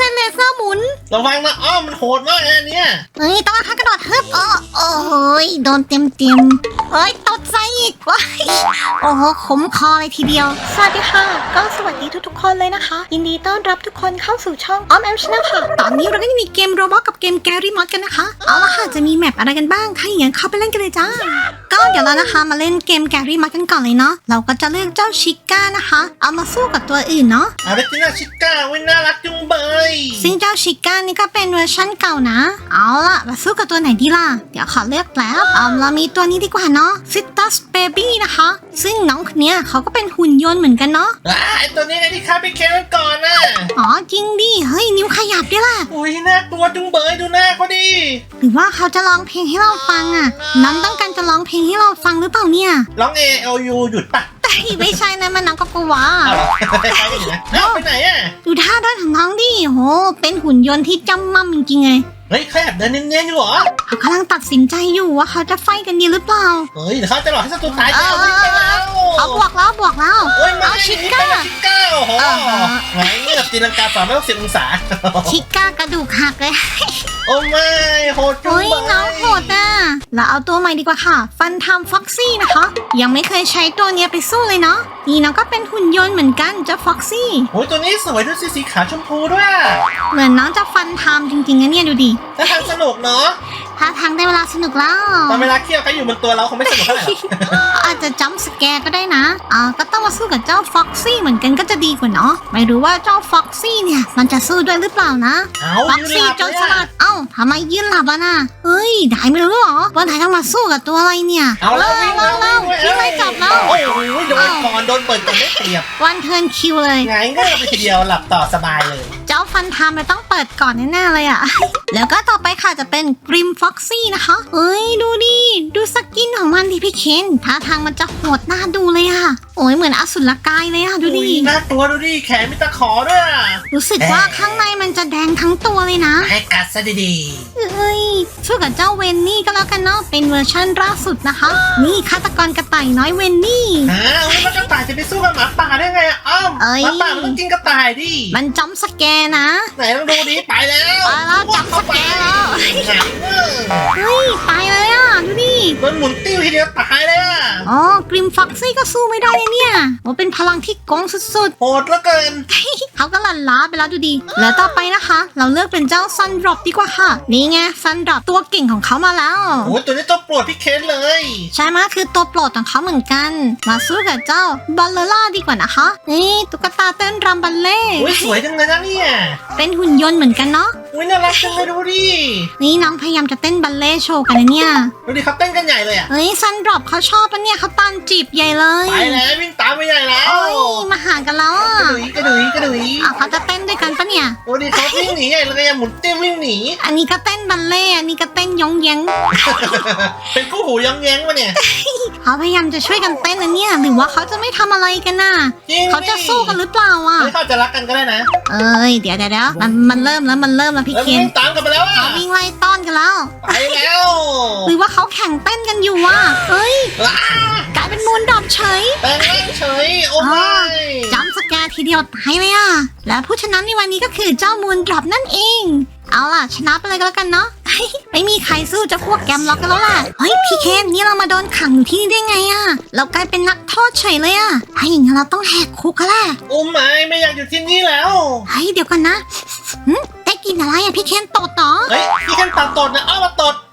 ส้นเลเซอร์หมุนระวังนะอ้อมมันโหดมากนะอันเนี่ยเฮ้ยต้องค่ากระโดดฮึบโอ้โอ้โหยโดนเต็มเต็มๆเฮ้ยตดใจอีกว้ายโอ้โหขมคอเลยทีเดียว สวัสดีค่ะ ก็สวัสดีทุกๆ คนเลยนะคะ ยินดีต้อนรับทุกคนเข้าสู่ช่องออมแอมชแนลค่ะ ตอนนี้เราก็จะมีเกมโรบอทกับเกมแกรี่มอดกันนะคะ เอาละค่ะ จะมีแมปอะไรกันบ้าง ถ้าอย่างนั้นเข้าไปเล่นกันเลยจ้า ก็เดี๋ยวเรานะคะมาเล่นเกมแกรี่มอดกันก่อนเลยเนาะ เราก็จะเลือกเจ้าชิก้านะคะ เอามาสู้กับตัวอื่นเนาะ อาร์ตินาชิก้าวิน่ารักจุงเบยซึ่งเจ้าชิก้านี่ก็เป็นเวอร์ชั่นเก่านะ เอาล่ะมาสู้กับตัวไหนดีล่ะ เดี๋ยวขอเลือกแล้วเอาเรามีตัวนี้ดีกว่าเนาะซิตัสเบบี้นะคะ ซึ่งน้องคนเนี้ยเขาก็เป็นหุ่นยนต์เหมือนกันเนาะ อ่าไอตัวนี้ไงที่ค้าไปเคนก่อนน่ะอ๋อจริงดิ เฮ้ยนิ้วขยับด้วยล่ะ อุ้ยน่ากลัวจุงเบยดูหน้าเขาดิหรือว่าเขาจะร้องเพลงให้เราฟังอะ น้องต้องการจะร้องเพลงให้เราฟังหรือเปล่าเนี่ย ร้อง A L U หยุดปะแต่ไม่ใช่นะมันน้องก็กลัว เอาเหรอคล้ายๆกันอยู่นะเอ้าไปไหนอะ ดูท่าเดินของน้องดิโห เป็นหุ่นยนต์ที่จำมั่มจริงๆเลย เฮ้ยเขาแอบเดินเนียนๆอยู่เหรอ เขากำลังตัดสินใจอยู่ว่าเขาจะไฟกันดีหรือเปล่า เฮ้ยเดี๋ยวเขาจะหลอกให้ศัตรูตายจะเอาวิ่งไปแล้วเขาบวกแล้วบวกแล้วโอ้ยมาเอาชิชิก้า ก้าชิก้าโอ้โหอ่าฮะไงแบบตีลังกาสามร้อยหกสิบองศา ชิก้ากระดูกหักเลย โอ้ไม่โหดจุงโอ้ยเบยน้องโหดอะเราเอาตัวใหม่ดีกว่าค่ะ ฟันทำฟ็อกซี่นะคะ ยังไม่เคยใช้ตัวเนี้ยไปสู้เลยเนาะนี่น้องก็เป็นหุ่นยนต์เหมือนกันเจ้าฟ็อกซี่ โอ้ยตัวนี้สวยด้วยสีสีขาวชมพูด้วยอะเหมือนน้องจะฟันทำจริงๆนะเนี่ยดูดิถ้าทางสนุกเนาะ ถ้าทางได้เวลาสนุกแล้วตอนเวลาเคี่ยวเขาอยู่บนตัวเราคงไม่สนุกเท่าไหร่หรอกอาจจะจัมป์สแกร์ก็ได้นะอ่าก็ต้องมาสู้กับเจ้าฟ็อกซี่เหมือนกันก็จะดีกว่าเนาะไม่รู้ว่าเจ้าฟ็อกซี่เนี่ยมันจะสู้ด้วยหรือเปล่านะเอาฟ็อกยืนซี่หลับจเลนยสลัอะดเอ้าทำไมยืนหลับอะน่ะเฮ้ยได้ไม่รู้เหรอว่าไหนต้องมาสู้กับตัวอะไรเนี่ยเอาแล้ววิ่งแล้แล้ววแล้ววิ่งพี่ไล่จับแล้วโอ้โหโดนก่อนโดนเปิดก่อนได้เปรียบวันเทิร์นคิวเลยไงก็ไปทีเดียวหลับต่อสบายเลย เจ้าฟันทามมันต้องเปิดก่อนแน่ๆเลยอะแล้วก็ต่อไปค่ะจะเป็นกริมฟ็อกซี่นะคะ เอ้ยดูดิ ดูสกินของมันดิพี่เคนท่าทางมันจะโหดน่าดูเลยอะ อ้ยเหมือนอสุรกายเลยอะดูดิอุ๊ยน่ากลัวดูดิแขนมีตะขอด้วยอะรู้สึกว่าข้างในมันจะแดงทั้งตัวเลยนะ ให้กัดซะดีเอ้ยสู้กับเจ้าเวนนี่ก็แล้วกันเนาะเป็นเวอร์ชั่นล่าสุดนะคะ นี่ฆาตกรกระต่ายน้อยเวนนี่ ๆอ้าวแล้วกระต่ายจะไปสู้กับหมาป่าได้ไงอะอ้อมเอ้ย หมาป่ามันต้องกินกระต่ายดิมันจอมสแกร์นะ ไหนต้องดูดิไปแล้วไปแล้วจับสแกนแล้วหนักเออเฮ้ยตายเลยอะดูดิโดนหมุนติ้วทีเดียวตายเลยอะ อ๋อกริมฟ็อกซี่ก็สู้ไม่ได้เลยเนี่ยโอ้เป็นพลังที่โกงสุดโหดเหลือเกินๆเขาก็หลั่นล้าไปแล้วดูดี แล้วต่อไปนะคะ เราเลือกเป็นเจ้าซันดรอปดีกว่าค่ะ นี่ไงซันดรอปตัวเก่งของเขามาแล้ว โอ้ยตัวนี้ตัวโปรดพี่เคนเลย ใช่ไหมยคือตัวโปรดของเขาเหมือนกัน มาสู้กับเจ้าบัลเลล่าดีกว่านะคะ นี่ตุ๊กตาเต้นรำบัลเล่โอ้ยสวยจังเลยนะเนี่ยเป็นหุ่นยนต์เหมือนกันเนาะอุ้ยน่ารักจังเลยดูดิ นี่น้องพยายามจะเต้นบัลเล่โชว์กันนะเนี่ย ดูดิเขาเต้นกันใหญ่เลยอะเฮ้ยซันดรอปเขาชอบปะเนี่ยเขาตามจีบใหญ่เลย ไปแล้ววิ่งตามไปใหญ่แล้วโอ้ยมาหากันแล้วอะกระดุยกระดุยกระดุยอะเขาจะเต้นด้วยกันปะเนี่ย โอ้ดิเขาวิ่งหนีใหญ่เลยอะหมุนติ้ววิ่งหนีอันนี้ก็เต้นบัลเล่ต์อันนี้ก็เต้นยองแยงเป็นคู่หูย้องแย้งมาเนี่ย เขาพยายามจะช่วยกันเต้นนะเนี่ยหรือว่าเขาจะไม่ทำอะไรกันน่ะจริงเขาจะสู้กันหรือเปล่าอะเฮ้ยเขาจะรักกันก็ได้นะเอ้ยเดี๋ยวเดี๋ยวเดี๋ยวมันมันเริ่มแล้วมันเริ่มแล้วพี่แล้วเคนวิ่งตามกันไปแล้วอะเขาวิ่งไล่ต้อนกันแล้ว ไปแล้วหรือว่าเขาแข่งเต้นกันอยู่อะเฮ้ยว้ากลายเป็นมูนดรอปเฉย แปลงร่างเฉยโอ้ไม่จำสแกร์ทีเดียวตายเลยอะ และผู้ชนะในวันนี้ก็คือเจ้ามูนดรอปนั่นเอง เอาล่ะ ชนะไปเลยก็แล้วกันเนาะไม่มีใครสู้เจะพวกแกมล็อกกันแล้วล่ะ เฮ้ยพี่เคนนี่เรามาโดนขังอยู่ที่นี่ได้ไงอะเรากลายเป็นนักโทษเฉยเลยอะถ้าอย่างนั้นเราต้องแหกคุกกันแหละโอ้ไม่ไม่อยากอยู่ที่นี่แล้ว เฮ้ยเดี๋ยวก่อนนะหึได้กินอะไรอะพี่เคนตดต่อเฮ้ยพี่แค่ตาตดนะเอามาตดนั่นไง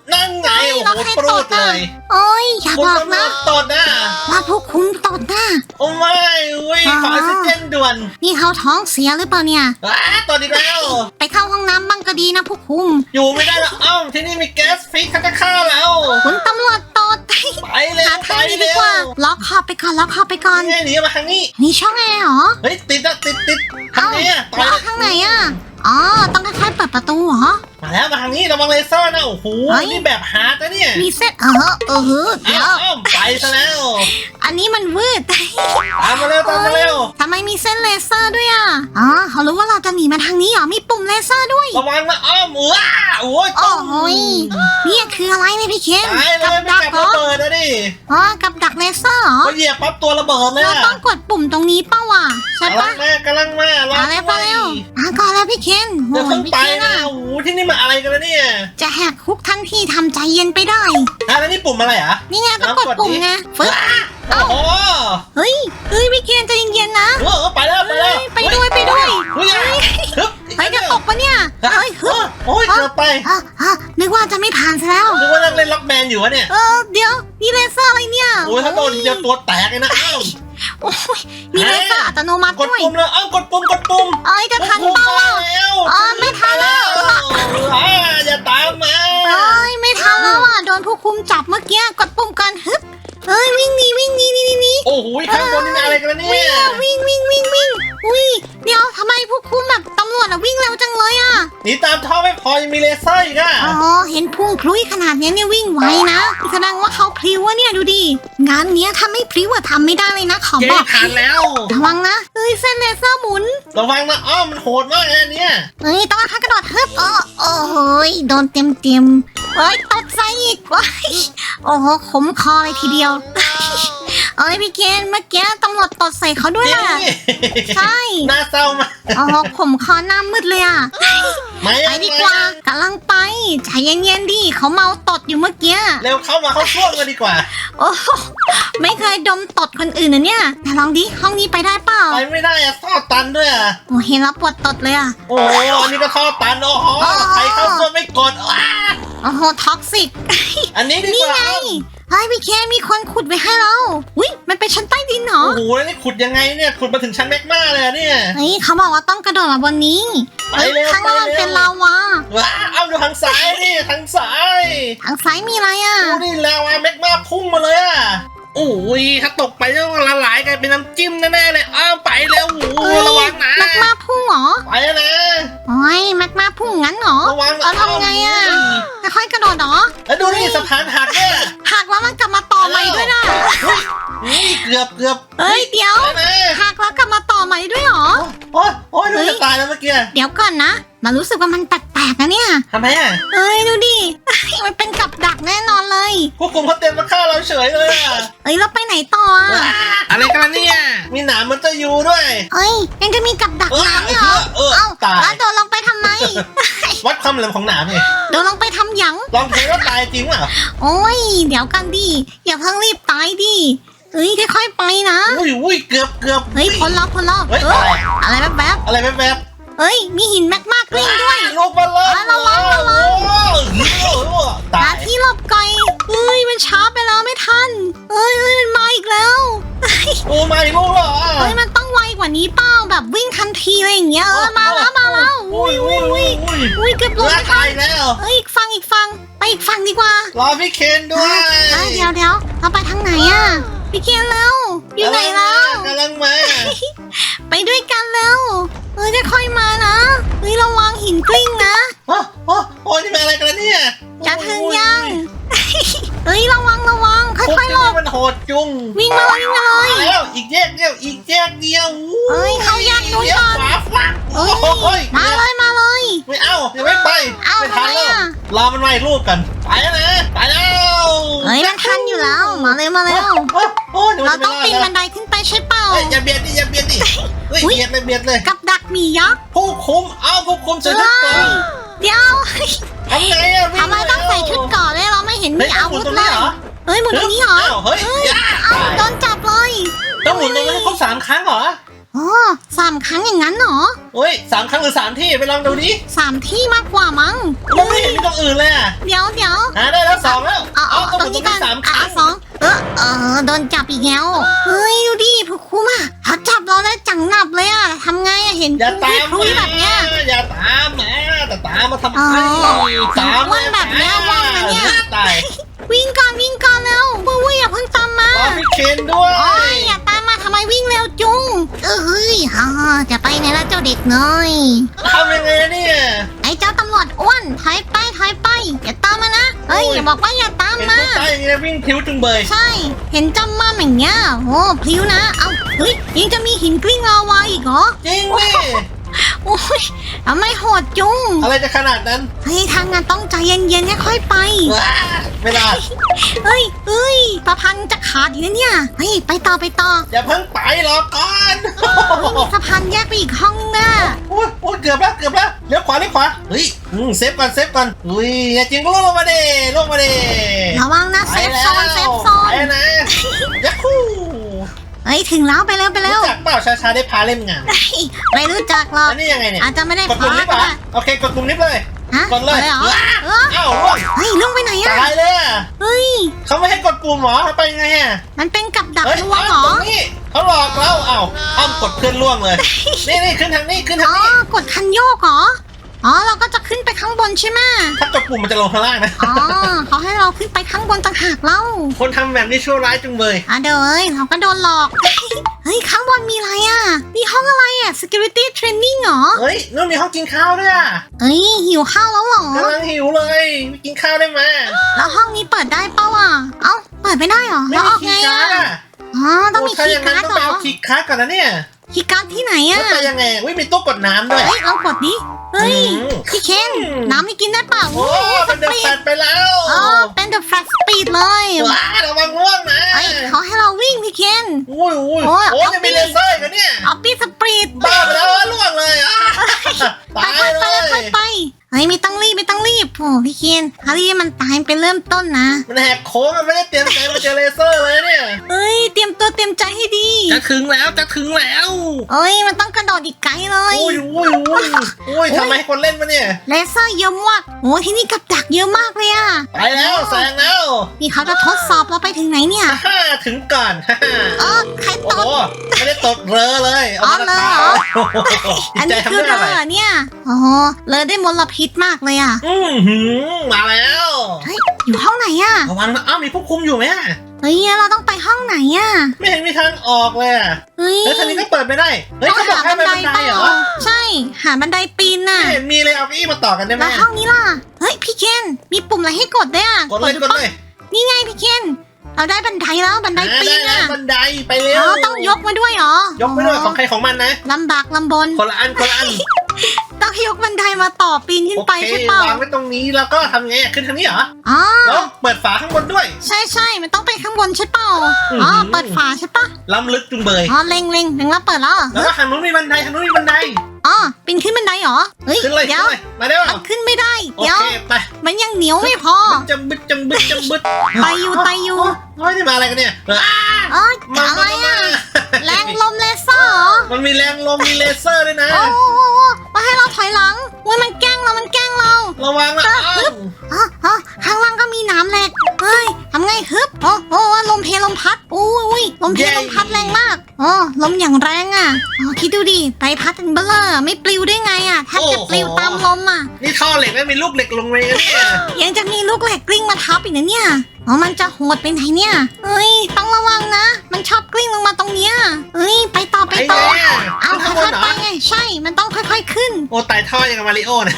โอ้เราโหแค่ปรูดตดเลอะยโอ้ยอย่าคุณบอกตำรวนะจตดนะว่าพวกคุณตดนะโอ้ไม่อุ้ยขอออกซิเจนด่วนนี่เขาท้องเสียหรือเปล่าเนี่ยว้าตดอีกแล้ว ไปเข้าห้องน้ำบ้างก็ดีนะพวกคุณอยู่ไม่ได้แล้วอ้อมที่นี่มีแก๊สฟิกเขาจะฆ่าแล้ว คุณตำรวจตด ไปเร็หาวไปทางนี้ดีเร็กว่าวล็อกคอไปก่อน ล็อกคอไปก่อน นี่ไงหนีมาทางนี้ นี่ช่องแอร์เหรอ เฮ้ยติดอะติดติดทางนี้อะต่อแล้ยวข้างไหนอะ อ๋อ ต้องค่อยๆเปิดประตูเหรอมาแล้วมาทางนี้ระวังเลเซอร์นะโอ้โหเฮ้ย นี่แบบฮาร์ดนะเนี่ยมีเส้นเออเออหือเดี๋ยว อ้าวอ้าวไปซะแล้วอันนี้มันวืด ตามมาเร็วตามมาเร็วทำไมมีเส้นเลเซอร์ด้วยอะ อ๋อเขารู้ว่าเราจะหนีมาทางนี้เหรอ มีปุ่มเลเซอร์ด้วย ระวังนะอ้อมว้าโอ้ยโอ้ตุ้มโหยเนี่ยคืออะไรเนี่ยพี่เคนตายเลกับยไม่ดักจับเหรระอเบิดนะดิอ๋อ กับดักเลเซอร์เหรอก็เหยียบปั๊บตัวระเบิดเลยเราอะต้องกดปุ่มตรงนี้เป้าวะใช่กำลัปะงมากำลังมารอมาแล้วมาแล้วมาก่อนแล้วพี่เคนเดี๋โอ้ยวเพิ่ยงพี่ไปเคนนะอะโอ้โหที่นี่มาอะไรกันแล้วเนี่ยจะแหกคุกทันทีทำใจเย็นไปได้ อะแล้วนี่ปุ่มอะไรอะ นี่ไงต้องกดปุ่มไงฟึ๊บโอ้โหเฮ้ยเฮ้ยพี่เคนใจเย็นๆนะเออไปแล้วไปแล้วไปด้วยไปด้วยเฮ้ยฮึบเฮ้ยจะตกปะเนี่ยเฮ้ยเอฮึอบโอ้ยเกือบไปอะอะนึกว่าจะไม่ผ่านซะแล้ว นึกว่านั่งเล่นล็อกแมนอยู่วะเนี่ย เออเดี๋ยวนี่เลเซอร์อะไรเนี่ยโอ้ยถ้าโดนทีเดียวตัวแตกเลยนะอ้าว โอ้ยมีเลเซอร์อัตโนมัติกดด้วยปุ่มเลยเอ้ากดปุ่มกดปุ่มเอ้ยจะทันเปล่าโอ้อะโหแล้วเออไม่ทันแล้ว อ่าอย่าตามมาเอ้ยไม่ทันแล้วอะโดนผู้คุมจับเมื่อกี้กดปุ่มกันฮึบเอ้ยวิ่งหนีวิ่งหนีหนีหนีหนีโอ้โหข้างบนนี่มันอะไรกันเนี่วิ่งยอะวิ่งวิ่งวิ่งวิ่ง อุ้ยเดี๋ยวทำไมผู้คุมแบบตำรวจอะวิ่งเร็วจังเลยอะหนีตามท่อไม่พอยังมีเลเซอร์อีกอะอ๋อเห็นพุ่งพลุยขนาดเนี้ยเนี่ยวิ่งไวนะแสดงว่าเขาพริ้วอะเนี่ยดูดิงานเนี้ยถ้าไม่พริ้วอะทำไม่ได้เลยนะขอเจ๊บอกผ่านแล้ว ระวังนะเอ้ยเส้นเลเซอร์หมุนระวังนะอ้อมมันโหดมากเลยอันเนี่ยเอ้ยต้องท่ากระโดดฮึบโอ้โอ้โหยโดนเต็มเต็มๆเอ้ยตบใส่อีกว้ายโอ้โหขมคอเลยทีเดียว เอ้ยพี่เกณฑ์เมื่อกี้ตำรวจตดใส่เขาด้วยจริงอะดิใช่น่าเศร้ามากโอ้โหขมคอหน้ามืดเลยอะไม่ไปดีกว่ากำลังไปใจเย็นๆดิเขาเมาตดอยู่เมื่อกี้ เร็วเข้ามาเข้าช่วงกันดีกว่า โอ้โหไม่เคยดมตดคนอื่นนะเนี่ยแต่ลองดิห้องนี้ไปได้เปล่าไปไม่ได้อะท่อตันด้วยอะโอ้เห็นแล้วปวดตดเลยอะ โอ้โหอันนี้ก็ท่อตันโอ้โหอ๋อใครเข้าช่วงไม่กดอ้าโอ้โหท็อกซิก อันนี้ดีนี่กว่าไง เฮ้ยพี่เคมีคนขุดไว้ให้เราอุ้ยมันเป็นชั้นใต้ดินเหรอโอ้โหแล้วนี่ขุดยังไงเนี่ยขุดมาถึงชั้นแมกมาเลยอะเนี่ย เฮ้ยเขาบอกว่าต้องกระโดดมาบนนี้ไปเฮ้ยเร็วข้างล่างไปเร็ว เป็นลาวาว้าเอาดูทางซ้ายนี่ทางซ้ายทางซ้ายมีอะไรอะ ดูนี่แล้วอะแมกมาพุ่งมาเลยอะ โอ้ยถ้าตกไปต้องละลายกลายเป็นน้ำจิ้มแน่ๆเลยอ้าวไปแล้วโอ้โหเอ้ยระวังนะแมกมาพุ่งเหรอไปแล้วนะโอ้ยแมกมาพุ่งงั้นเหรอระวังเอาทำไงอะค่อยๆกระโดดเหรอแล้วดูนี่สะพานหักเนี่ยหักแล้วมันกลับมาต่อใหม่ด้วยนะนี่เกือบเกือบเฮ้ยเดี๋ยวไปนะหักแล้วกลับมาต่อใหม่ด้วยเหรอโอ้ยโอ้ยดูเฮ้ยจะตายแล้วเมื่อกี้เดี๋ยวก่อนนะ มารู้สึกว่ามันแปลกๆนะเนี่ยทำไมอะเอ้ยดูดิมันเป็นกับดักแน่นอนเลย พวกคุมเขาเต็มมาฆ่าเราเฉยเลยอะเอ้ยเราไปไหนต่ออะอะไรกันล่ะเนี่ย มีหนามมันจะอยู่ด้วย เอ้ยยังจะมีกับดักเออน้ำด้วยเหรอเออเอ้าตายแล้วโดนลงไปทำไม วัดความแหลมของหนามเนี่ยโดนลงไปทำหยัง ลองเทว่าตายจริงเปล่าโอ้ย เดี๋ยวกันดิ อย่าเพิ่งรีบตายดิเอ้ยค่อยๆไปนะ อุ้ยอุ้ยเกือบเกือบเฮ้ยพ้นแล้วพ้นแล้วเฮ้ยเอออะไรอะไรแบบอะไรแวบๆ เอ้ย มีหินแมกมากลิ้งด้วยลูกมาเลยอะระวังระวัง โอ้โหตาหายที่หลบไกลเอ้ย มันช้าไปแล้วไม่ทัน เอ้ยเอ้ยมันมาอีกแล้ว โอ้มาอีกลูกเหรอเอ้ย มันต้องไวกว่านี้เปล่าแบบวิ่งทันทีอะไรอย่างเงี้ย เออ มาแล้วมาแล้ว อุ้ยอุ้ยอุ้ยอุ้ยอุ้ยเกือบลงเลือไม่ดทัตานยแล้ว เอ้ยอีกฝั่งอีกฝั่งไปอีกฝั่งดีกว่ารอพี่เคนด้วยเอ้ยเดี๋ยวเดี๋ยวเราไปทางไหนอะพี่เกียนแล้ว อยู่ไหนแล้ว กำลังมาไปด้วยกันแล้ว เอ้ยค่อยๆมานะเฮ้ยระวังหินกลิ้งนะ โอ้โอ้โอ้นี่เป็นอะไรกันล่ะเนี่ย จะถึงยัง เฮ้ยระวังระวังพวกค่อยๆหลนี้บมันโหดจุงวิ่งมาเลยวิ่งมาเลยมาแล้วอีกแยกเดียวอีกแยกเดียวเอ้ยเข้าแยกนู้นเลี้ยวก่อนขวาฟักเอ้โอ้ยยมาเลยมาเลย ไม่เอาอย่าไม่ไปเอ้าไม่ทันทำไมแล้วอะรอมันมาอีกรูปกันไปแล้วนะไปแล้วเฮ้ยมันทันอยู่แล้วมาเลยมาเร็วโอ้โอ้เดี๋ยวเรามันจะต้องไม่ปีนรอบัดนไดขึ้นไปใช่เปล่าเฮ้ยอย่าเบียดดิอย่าเบียดดิ เฮ้ยอุ๊ย เบียดเลยเบียดเลยกับดักหมียักษ์ผู้คุมเอ้าผู้คุมใส่ชุดเกราะเดี๋ยวทำไงอะวิ่ทำไมต้องใส่ชุดเกราะด้วยเราไม่เห็นเฮ้มียอาหมุวุนธตรงเลนี้ยเหรอเฮ้ยหมุนตรงนี้เหรออ้าวเฮ้ยอย่าเอ้าโดนจับเลยต้องหมุนตรงนี้ครบสามครั้งเหรอ อ๋อสามครั้งอย่างนั้นเหรอเฮ้ยสามครั้งหรือสามที่ไปลองดูดิสามที่มากกว่ามั้งมันไม่เห็นมีตรงอื่นเลยอะเดี๋ยวเดี๋ยวหาได้แล้วสองแล้วเอาเอาต้องหตรมุงนตรนี้งกันี้นสามคอะรั้งสองเออเออโดนจับอีกแล้วเฮ้ยดูดิผู้คุมอะเขาจับเราได้จังหนับเลยอะทำไงอะเห็นอย่าตามพลุยแบบเนี้ย อย่าตามมาแต่ตามมาทำไมอ๋อตามว่างแบบเนี้ยว่างนะเนี่ย ตายวิ่งก่อนวิ่งก่อนแล้วปุ้ยอย่าเพิ่งตามมารอพี่เคนด้วย โอ้ยอย่าตา มมาทำไมวิ่งเร็วจุง เออเฮ้ยฮ่าจะไปไหนละเจ้าเด็กน้อยทำยังไงเนี่ยไอ้เจ้าตำรวจอ้วนถอยไปถอยไปอย่าตามมานะเฮ้ยอย่าบอกว่าอย่าตามเห็นมาผู้ชายอย่างนี้วิ่งผิวจุงเบยใช่ เห็นจำมั่มอย่างเงี้ยโอ้พลิ้วนะ เอ้าเฮ้ยยังจะมีหินกลิ้งลาวาอีกเหรอจริงดิ โโอ้ยทำไมโหดจุงอะไรจะขนาดนั้นเฮ้ยทางงานต้องใจเย็นๆค่อยๆไป ว้าไม่ได้เฮ้ยเฮ้ยประพันธ์จะขาดอีกนะเนี่ย เฮ้ย ไปต่อไปต่ออย่าเพิ่งไปรอก่อนเฮ้ยมีสะพานแยกไปอีกห้องนึงนะโอ้ยโอ้ยเกือบแล้วเกือบแล้วเลี้ยวขวาเลี้ยวขวาเฮ้ยอืมเซฟก่อนเซฟก่อนอุ้ยอย่าจริงก็ลงมาดิลงมาดิระวังนะเซฟโซนเซฟโซนไปนะยักคู่ เฮ้ยถึงแล้วไปเร็วไปเร็วรู้จักเปล่าชาชาได้พาเล่นงานเฮ้ยไม่รู้จักหรอกอันนี้ยังไงเนี่ยอาจจะไม่ได้กดปุ่มพาลิฟต์ก็เหรอได้โอเคกดปุ่มลิฟต์เลยฮะกดเลยเหรอว้าเอออ้าวล่วงเฮ้ยลุงไปไหนอะตายเลยอะเฮ้ยเขาไม่ให้กดปุ่มเหรอไปยังไงอะมันเป็นกับดักเฮ้ยลวงเหรอตรงนี้เขาหลอกเราเอ้าอ้อมกดเพื่อนล่วงเลยนี่นี่ขึ้นทางนี้ขึ้นทาอ๋งอนี้กดคันโยกเหรอ อ๋อเราก็จะขึ้นไปข้างบนใช่ไหมถ้ากดปุ่มมันจะลงข้างล่างนะ อ๋อเขาให้เราขึ้นไปข้างบนต่างหากเล่าคนทำแบบนี้ชั่วร้ายจังเลยอะเดี๋ยวเอ้ยเราก็โดนหลอก เฮ้ยข้างบนมีอะไรอะนี่ห้องอะไรอะ security training เหรอ เฮ้ยนู่นมีห้องกินข้าวด้วยอะเฮ้ยหิวข้าวแล้วเหรอ กำลังหิวเลยไปกินข้าวได้ไหมแล้วห้องนี้เปิดได้เปล่าอะ เอ้าเปิดไม่ได้เหรอไม่แล้วมีออกคีไงย์การ์ดอะอะอ๋อต้องมีโถ้าคีอย่าย์งนั้การ์นดต้องเหรไปอเอาคีย์การ์ดก่อนนะเนี่ยคีย์การ์ดที่ไหนแล้วอะไปยังไงวิมีตู้กดน้ำด้วยเฮ้ยลองกดดิ เฮ้ยอืมพี่เคนอืมน้ำนี่กินได้เปล่าโอ้เป็นเดอะแฟตไปแล้วอ๋อเป็น the fast speed เลยว้าระวังร่วงนะเฮ้ยเขาให้เราวิ่งพี่เคนอุ้ยอุ้ยโอ้โอ้ยยจะมีเลเซอร์อีกันเนี่ยออปปี้สปรีดบ้าไปแล้วร่วงเลยอะไปตายไปเลไปไปยไปเฮ้ยไม่ต้องรีบไม่ต้องรีบโอ้พี่เคนฮารี่มันตายเป็นเริ่มต้นนะมันแหกโค้งมันไม่ได้เตรียมใจมาเจอเลเซอร์เลยเนี่ยเอ้ยเตรียมตัวเตรียมใจให้ดี จะถึงแล้วจะถึงแล้วเอ้ยมันต้องกระโดดอีกไกลเลยอุ้ยอุ้ยอุ้ยอุ้ยทำไมให้คนเล่นมาเนี่ยเลเซอร์เยอะมากโอ้ที่นี่กับดักเยอะมากเลยอะไปแล้วแซงแล้วนี่เขาจะทดสอบเราไปถึงไหนเนี่ยฮ่าถึงก่อนฮ่าเออใครโอ้ตโหดไม่ได้ตดเรอเลยอ๋อมาเลอตาเหรอโอ้โหอันใจนี้ทำคือเรื่องเรอะไรอเนี่ยโอ้โหเลอได้มลพิษมากเลยอะอือหือมาแล้วเฮ้ยอยู่ห้องไหนอะระวังนะอ้าวมีผู้คุมอยู่ไหมอะเฮ้ยเราต้องไปห้องไหนอะไม่เห็นมีทางออกเลยอะเฮ้ยแล้วทางนี้ก็เปิดไม่ได้เฮ้ยต้เขาองบอกหาให้บัไปนไดบันไดเปล่าเหรอใช่ หาบันไดปีนน่ะไม่เห็นมีเลยเอาเก้าอี้มาต่อกันได้ไหมแล้วห้องนี้ล่ะเฮ้ยพี่เคนมีปุ่มอะไรให้กดด้วยอะกดเลยดูกดปะเลยนี่ไงพี่เคนเราได้บันไดแล้วบันไดปีนอ่าอะบันไดไปเร็วอ๋อต้องยกมาด้วยเหรอยกไม่ด้วยของใครของมันนะลำบากลำบนคนละอันคนละอัน ต้องยกบันไดมาต่อปีนขึ้นโอไปเคใช่เปล่าวางไว้ตรงนี้แล้วก็ทำไงอะขึ้นทางนี้เหรออ๋อแล้วเปิดฝาข้างบนด้วย ใช่ใช่มันต้องไปข้างบนใช่เปล่าอืมอ๋อเปิดฝาใช่ปะล้ำลึกจุงเบยอ๋อเล็งเล็งเล็งแล้วเปิดแล้วเหรอแล้วก็ทางนู้นมีบันไดทางนู้นมีบันไดอ๋อปีนขึ้นบันไดเหรอเฮ้ยขึ้นเลยเดี๋ขึ้ยนวเลยมาได้เปมัล่านขึ้นไม่ได้โอเดี๋ยวเคไปมันยังเหนียวไม่พอจำบึดจำบึดจำบึดไปอยู่ไปอยู่ เฮ้ยนี่มาอะไรกันเนี่ยอ้าเอ๋อมาอะไรมาอะ มาแรงลมเลเซอร์เหรอมันมีแรงลมมีเลเซอร์ด้วยนะ โอ้โหมาให้เราถอยหลังอุ้ยมันแกล้งเรา มันแกล้งเรา ระวังนะอ้าวอ๋ออ๋อข้างล่างก็มีน้ำเหล็กเฮ้ยทำไงฮึบโอ้โหลมเพลลมพัดอุ้ยอุ้ยลมเพลลมพัดแรงมากอ๋อลมอย่างแรงอะอ๋อคิดดูดิใบพัดเป็นเบลอไม่ปลิวได้ไงอะแทบจะปลิวตามลมอะ นี่ท่อเหล็กไม่มีลูกเหล็กลงเลยนะเนี่ยยังจะมีลูกเหล็กกลิ้งมาทับอีกนะเนี่ย อ๋อมันจะโหดไปไหนเนี่ยเฮ้ย ต้องระวังนะ มันชอบกลิ้งลงมาตรงเนี้ยเฮ้ย ไปต่อไปไอ้ต่อ เนี่ยเอาขึ้นค่ข้างบนเหรอยๆไปอไง ใช่ มันต้องค่อยๆขึ้น โอ้ไต่ท่ออย่างกับมาริโอนะ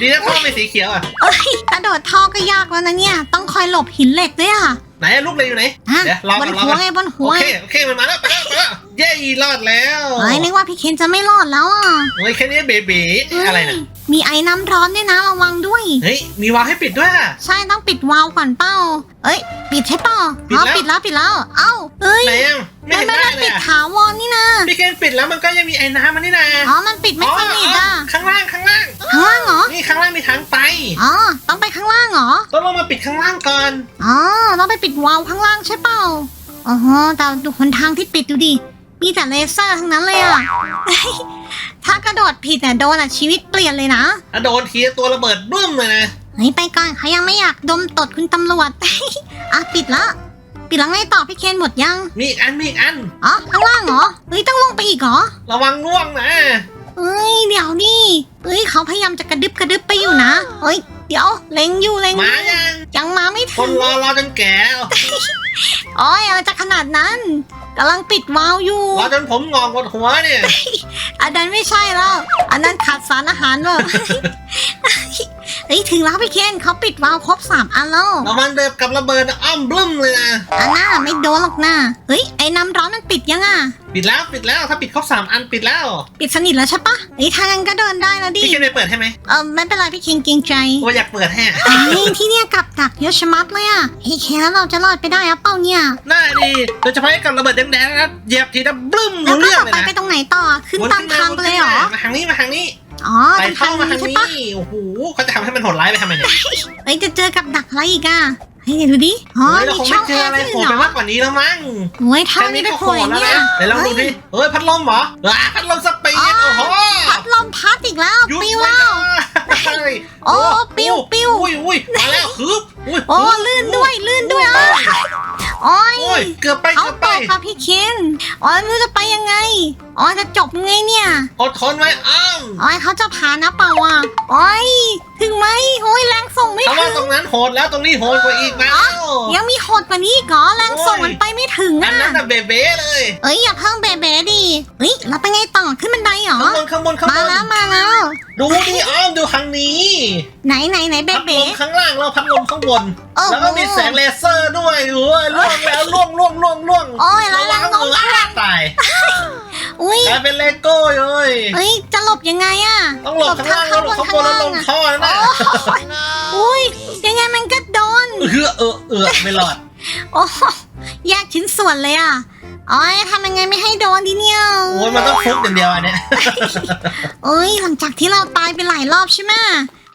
ดีนะท่อไม่สีเขียวอะ เอ้ยกระโดดท่อก็ยากแล้วนะเนี่ย ต้องคอยหลบหินเหล็กด้วยอะ ไหนอะลูกเหล็กอยู่ไหนฮะเดี๋ยวรอบก่อนนรอหัวก่อนไงบนหัโอวเคโอเคมันมาแล้วไปแล้วไปแล้วเย้รอดแล้วเอ้ยนึกว่าพี่เคนจะไม่รอดแล้วอะโอ้ยแค่นี้เบบีอะไรนะเฮ้ยมีไอ้น้ำร้อนด้วยนะระวังด้วย เฮ้ยมีวาล์วให้ปิดด้วยอะ ใช่ต้องปิดวาล์วก่อนเป้า เอ้ย ปิดใช่เปล่าปิดอ๋อแล้ว ปิดแล้วปิดแล้ว เอ้าเอ้ยไหนอะไม่มันเห็นไม่ได้ได้เลยปิดอะถาวรนี่นะพี่เกณปิดแล้วมันก็ยังมีไอ้น้ำมันนี่นะอ๋อมันปิดไม่สนิทอะ ข้างล่างข้างล่าง ข้างล่างเหรอ นี่ข้างล่างมีทางไป อ๋อ ต้องไปข้างล่างเหรอ ต้องลงมาปิดข้างล่างก่อน อ๋อ ต้องไปปิดวาล์วข้างล่างใช่เปล่าอ๋อแต่ดูหนทางที่ปิดดูดิ มีแต่เลเซอร์ทั้งนั้นเลยอะ ถ้ากระโดดผิดเนี่ยโดนอะชีวิตเปลี่ยนเลยนะถ้าโดนทีตัวระเบิดบึ้มเลยนะเฮ้ยไปก่อนเขายังไม่อยากดมตดคุณตำรวจ อะปิดละ ปิดแล้วไงต่อพี่เคนหมดยัง มีอีกอันมีอีกอัน อ๋อข้างล่างเหรอ เฮ้ยต้องลงไปอีกเหรอ ระวังร่วงนะ เฮ้ยเดี๋ยวนี่เฮ้ยเขาพยายามจะกระดึบกระดึบไปอยู่นะเฮ้ยเดี๋ยวเล็งอยู่เล็งอมายู่ยังยังมาไม่คถึนงรอรอจนแก่โอ้ยอะไรจะขนาดนั้นกำลังปิดวาล์วอยู่รอจนผมงอกหมดหัวเนี่ยอันนั้นไม่ใช่แล้ว อันนั้นขาดสารอาหารว่ะ เฮ้ยยถึงแล้วพี่เคนเขาปิดวาล์วครบสามอันแล้วระวังเดิบกับระเบิดนะอ้อมบลึ้มเลยนะอันน่าไม่โดนหรอกนะเฮ้ยไอ้น้ำร้อนมันปิดยังอะ ปิดแล้วปิดแล้วถ้าปิดครบสามอันปิดแล้ว ปิดสนิทแล้วใช่ปะเฮ้ยทางนั้นก็เดินได้แล้วดิพี่เคนไปเปิดให้ไหมเออไม่เป็นไรพี่เคนเกรงใจว่าอยากเปิดให้อะเฮ้ยที่เนี่ยกับดักเยอะชะมัดเลยอะเฮ้ยเคนแล้วเราจะรอดไปได้อะเปล่าเนี่ยน่าดีโดยเฉพาะไอ้กับระเบิดแดงๆนะเหยียบทีนะบลึ้มแล้วรู้ก็เรื่องต่อเลยไปนะไปตรงไหนต่อขึ้นตามท ไปตามทาเข้างมานี้ทางใช่นี้ปะโอ้โหเขาจะทำให้มันโหดร้ายไปทำไมเนี่ยเฮ้ยจะเจอกับดักอะไรอีกอะเฮ้ยเดี๋ยวดูดิอ๋อเฮ้ยเรามีคงช่ไม่องเจแออร์อะไรด้วยโหดเหรอไปมากกว่านี้แล้วมั้งโอ้ยเท่าแค่นี้นี้ได้ก็โผโหล่ดแล้วเนี่ยนะเดี๋ยวลองดูดิเฮ้ยพัดลมเหรอว้าพัดลมสปีดโอ้โหพัดลมพัดอีกแล้วหยุดปิวไว้แล้ว ได้โอ้ปิ้วปิ้วอุ้ยอุ้ยมาแล้วฮึบอุ้ ยโอ้ลื่นด้วยลื่นด้วยอะโอ้ยโอ้ยเกือบไปเอาเกือบต่ไปอค่ะพี่เคนอ๋อไม่รู้จะไปยังไงอ๋อจะจบไงเนี่ยอดทนไว้อ้อมโอ้ยเขาจะผ่านนะเปล่าอะโอ้ยถึงไหมโอ้ยแรงส่งไม่ถ้าถึว่างตรงนั้นโหดแล้วตรงนี้โหดกว่าอีกแล้วยังมีโหดกว่านี้อีกเหรอแรงส่งมัน ไปไม่ถึงอันอะนั้นน่ะเบเบ้เลยเอ้ยอย่าเพิ่งเบเบ้ดิเฮ้ยเราไปไงต่อขึ้นบันไดเหรอ ข้างบนข้างบนข้างมาบนแล้วมาแล้ว ดูดิอ้อมดูทางนี้ไหนไหนไหนเบพัดลเบ้มข้างล่างแล้วพัดลมข้างบน โอ้โหแล้วก็มีแสงเลเซอร์ด้วยโอ้ยล่วงแล้วล่วงล่วงล่วงล่วงโอ้ยแล้วระวังแล้วมืออ้าตายอุ้ยกลายเป็นเลโก้เลยเฮ้ยจะหลบยังไงอะต้องหลบข้างล่างแล้วหลบข้างบนแล้วลงท่อนั่นนะอุ้ยยังไงมันก็โดน เออเออเออไม่รอด โอ้โหแยกชิ้นส่วนเลยอะโอ้ยทำยังไงไม่ให้โดนดิเนี่ยโอ้ยมันต้องฟุกอย่างเดียวอันเนี้ยเอ้ยหลังจากที่เราตายไปหลายรอบใช่ไหม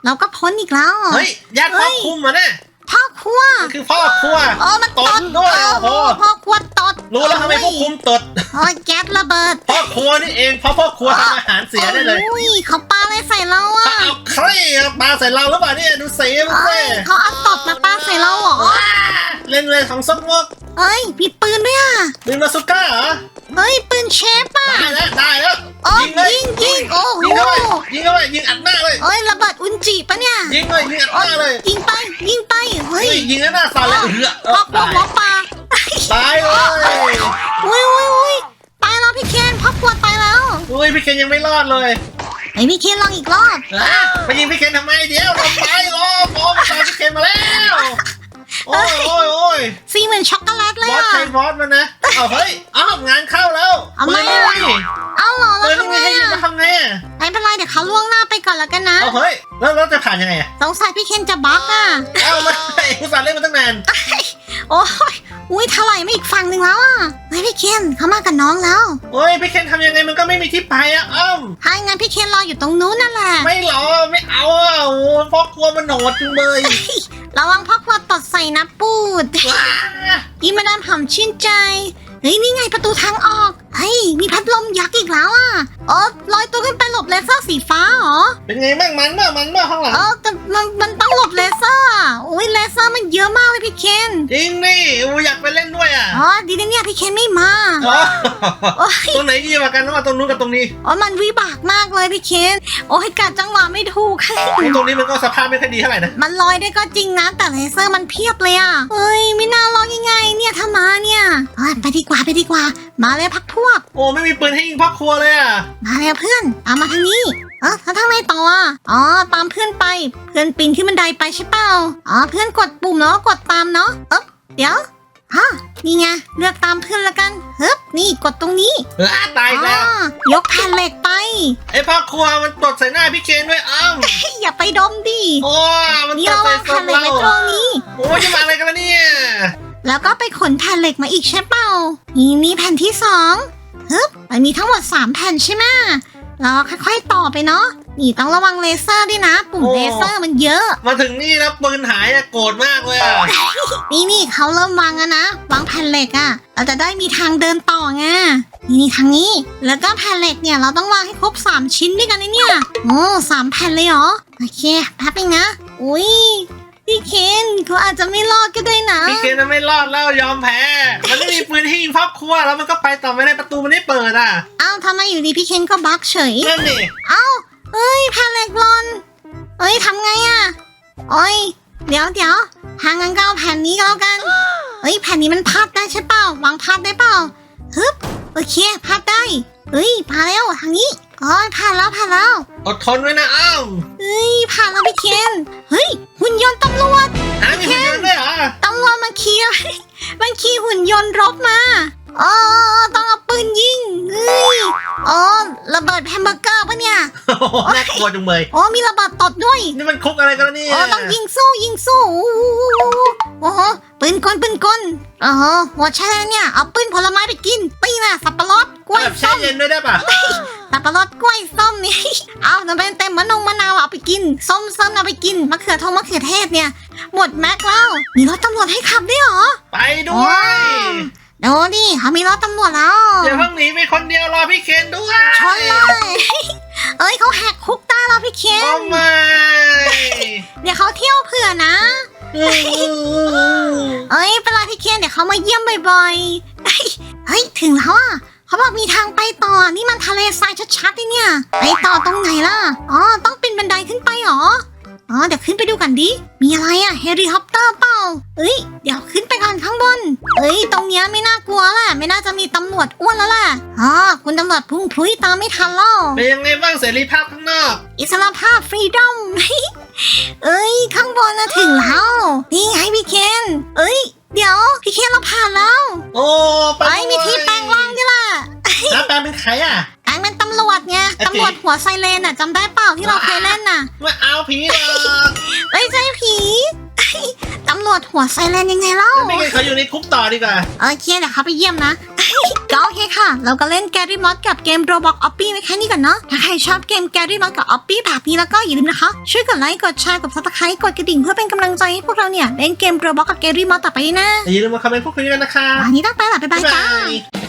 เราก็พ้นอีกแล้วเฮ้ยญาติพ่อคุมมาเนี่ยพ่อครัวมันคือพ่อครัวเออมันตตดดด้วยโอ้โหพ่อครัวตด รู้แล้วทำไมพวกคุมตดโอ้ยแก๊สระเบิดพ่อครัวนี่เองเพราะพ่อครัวทำอาหารเสียได้เลยอุ้ยเขาปาอะไรใส่เราอะถ้าเอาใครปลาใส่เราหรือเปล่าเนี่ยดูสีมันเอ้สิยเขาเอาตดมาปาใส่เราเหรอเล่นเลยของซกมกเอ้ยมีปืนด้วยอะลืมมาสุก้าเหรอเฮ้ยปืนเชฟอะได้แล้วได้แล้วโอ้ยยิงเลยยิงยิงโอ้โหยิงเข้าไปยิงเข้าไปยิงอัดหน้าเลยเอ้ยระเบิดอุนจิปะเนี่ยยิงเลยยิงอัดหน้าเลยยิงไปยิงไปเฮ้ยเฮ้ยยิงอัดหน้าสั่นเลยเออเอพ่ออครัวตายหมอปลา ตายเลยอุ้ยอุ้ยอุ้ยตายแล้วพี่เคนพ่อครัวตายแล้วอุ้ยพี่เคนยังไม่รอดเลยไอพี่เคนลองอีกรอบอะไปยิงพี่เคนทำไมเดี๋ยวเราไปรอโอ้มาตามพี่เคนมาแล้วโอ้ยโอ้ยโอ้ยสีเหมือนช็อกโกแลตเลยบอสอะ ใช้บอสมันนะเอาเฮ้ยอ้าวงานเข้าแล้วเอาไหม ปืนอะนี่ เอาเหรอปืแล้วนทำไงนี่ให้ยิงอะจะทำไงอะไม่เป็นไรเดี๋ยวเขาล่วงหน้าไปก่อนแล้วกันนะ เอาเฮ้ย แล้วเราจะผ่านยังไงอะสงสัยพี่เคนจะบักอะ เอามาอุตส่าห์เล่นมาตั้งนาน โอ้ยอุ้ยถลายมาอีกฝั่งหนึ่งแล้วอะเฮ้ยพี่เคนเขามากับน้องแล้ว โอ้ยพี่เคนทำยังไงมันก็ไม่มีที่ไปอะอ้อมถ้างั้นพี่เคนรออยู่ตรงนู้นนั่นแหละ ไม่หรอไม่เอาอะโอ้ยพ่อกลัวมันโหดจังเลยระวังพ่อครัวตดใส่นะปูดว้าอีมาดามหอมชื่นใจ เฮ้ยนี่ไงประตูทางออก เหรอเป็นไงบ้างมันบ้างมันบ้างข้างหลัง เออแต่มันมันต้องหลบเลเซอร์อะโอ้ยเลเซอร์มันเยอะมากเลยพี่เคนจริงนี่โอ้ยอยากไปเล่นด้วยอะอ๋อดีนะเนี่ยพี่เคนไม่มาอ๋อโอ้ยตรงไหนดีกว่ากันระหว่างตรงนู้นกับตรงนี้อ๋อมันวิบากมากเลยพี่เคนโอ้ยกัดจังหวะไม่ถูกตรงนี้มันก็สภาพไม่ค่อยดีเท่าไหร่นะมันลอยได้ก็จริงนะแต่เลเซอร์มันเพียบเลยอะเฮ้ยไม่น่าลอยยังไงเนี่ยถ้ามาเนี่ยเฮ้ยไปดีกว่าไปดีกว่า มาเลยพักพวก โอ้ไม่มีปืนให้ยิงพ่อครัวเลยอะ มาแล้วเพื่อนเอามาทางนี้ เออแล้วทางไหนต่ออะอ๋อตามเพื่อนไป เพื่อนปีนขึ้นบันไดไปใช่เปล่าอ๋อเพื่อนกดปุ่มแล้วก็กดตามเนาะเอ๊บเดี๋ยวฮะนี่ไงเลือกตามเพื่อนละกันเฮ้บนี่กดตรงนี้เออตายอีกแล้วอ๋อยกแผ่นเหล็กไปไอ้พ่อครัวมันตดใส่หน้าพี่เคนด้วยอ้าวเฮ้ยอย่าไปดมดิโอ้มันนี่ตดเราใส่วางศแผ่นพเหล็กเราไว้ตรงนี้ โอ้ยจะมาอะไรกันล่ะเนี่ย แล้วก็ไปขนแผ่นเหล็กมาอีกใช่เปล่านี่นี่แผ่นที่สองฮึบมันมีทั้งหมดสามแผ่นใช่ไหม แล้วค่อยๆต่อไปเนาะนี่ต้องระวังเลเซอร์ด้วยนะ ปุ่มเลเซอร์มันเยอะ มาถึงนี่แล้วปืนหายอะโกรธมากเลยอะนี่นี่เขาเริ่มวางแล้วนะวางแผ่นเหล็กอะ่ะ เราจะได้มีทางเดินต่อไงนี่นี่ทางนี้ แล้วก็แผ่นเหล็กเนี่ยเราต้องวางให้ครบสามชิ้นด้วยกันนะเนี่ยโอ้สามแผ่นเลยเหรอโอเคแป๊บนึงนะอุ้ย พี่เคนเขาอาจจะไม่รอดก็ได้นะ พี่เคนจะไม่รอดแล้วยอมแพ้ มันไม่มีปืนให้ยิงพ่อครัวแล้วมันก็ไปต่อไม่ได้ประตูมันไม่เปิดอะเอ้าทำไมอยู่ดีพี่เคนก็บักเฉย นั่นดิเอ้าเอ้ยแผ่นเหล็กหล่นเอ้ยทำไงอะ่ะโอ้ยเดี๋ยวเดี๋ยวทางงั้นก็เอาแผ่นนี้ก็แล้วกันเอ้ยแผ่นนี้มันพัดได้ใช่เปล่าวางพัดได้เปล่าฮึบโอเคพัดได้เอ้ยพาแล้วทางนี้อ๋อผ่านแล้วผ่านแล้วอดทนไว้นะอ้มเฮ้ยผ่านแล้วพี่เคนเฮ้ย หุ่นยนต์ตำรวจหามีหุ่นยนต์ด้วยเหรอ ตำรวจมาขี่อะไรมันขี่หุ่นยนต์รบมา อ๋อต้องเอาปืนยิงเฮ้ยอ๋อระเบิดแฮมเบอร์เกอร์ปะเนี่ยโอ้โหน่ากลัวจังเลยอ๋อมีระเบิดตดด้วยนี่มันคุกอะไรกันแล้วเนี่ยอ๋อต้องยิงสู้ยิงสู้โอ้โหปืนกลปืนกลอ๋อหัวแช่เนี่ยเอาปืนผลไม้ไปกินตีน่ะสับปะรดกล้วยแบบแช่ส้มเย็นด้วยได้ป่ะสับปะรดกล้วยส้มนี่เอาแต่เป็นเต็มมะนงมะนาวเอาไปกินส้มส้มเอาไปกินมะเขือทงมะเขือเทศเนี่ยหมดแม็กแล้วมีรถตำรวจให้ขับด้วยเหรอไปด้วย ดูดิเขามีรถตำรวจแล้วเดี๋ยวเพิ่งหนีไปคนเดียวรอพี่เคนด้วยชนเลย เอ้ยเขาแหกคุกได้แล้วพี่เคนโอ้ไม่เดี๋ยวเขาเที่ยวเผื่อนะเอ้ยเป็นไรพี่เคนเดี๋ยวเขามาเยี่ยมบ่อยๆเฮ้ยเฮ้ยถึงแล้วอะเขาบอกมีทางไปต่อนี่มันทะเลทรายชัดๆเลยเนี่ยไปต่อตรงไหนล่ะอ๋อต้องเป็นบันไดขึ้นไปเหรอ อ๋อเดี๋ยวขึ้นไปดูกันดิ มีอะไรอะเฮลิคอปเตอร์เปล่า เอ้ย เดี๋ยวขึ้นไปก่อนข้างบน เอ้ย ตรงเนี้ยไม่น่ากลัวแหละ ไม่น่าจะมีตำรวจอ้วนแล้วแหละอ๋อคุณตำรวจพุ่งพลุยตามไม่ทันแล้วเป็นยังไงบ้างเสรีภาพข้างนอก อิสรภาพฟรีดอม เอ้ย ข้างบนนะถึงแล้ว นี่ไงพี่เคน เอ้ย เดี๋ยว พี่เคนเราผ่านแล้ว โอ้ไปไอ้ยมีที่แปลงร่างด้วยล่ะ น้าแปลงเป็นใครอะแปลงเป็นตำรวจไงไอ้ผีตำรวจหัวไซเรนอะจำได้เปล่าที่เราเคยเล่นน่ะไม่เอาผีหรอกไม่ใช่ผีตำรวจหัวไซเรนยังไงเล่าไม่งั้นเขาอยู่ในคุกต่อดีกว่าโอเคเดี๋ยวเขาไปเยี่ยมนะก็โอเคค่ะ เราก็เล่นแกรี่มอสกับเกมโรบอกออปปี้ไว้แค่นี้ก่อนเนาะ ถ้าใครชอบเกมแกรี่มอสกับออปปี้แบบนี้แล้วก็อย่าลืมนะคะ ช่วยกดไลค์ กดแชร์ กดซับสไครต์กดกระดิ่งเพื่อเป็นกำลังใจให้พวกเราเนี่ย เล่นเกมโรบอกกับแกรี่มอสต่อไปนะ อย่าลืมมาคอมเมนต์พูดคุยกันนะคะ วันนี้ต้องไปละบ๊ายบายบ๊ายจ้าบาย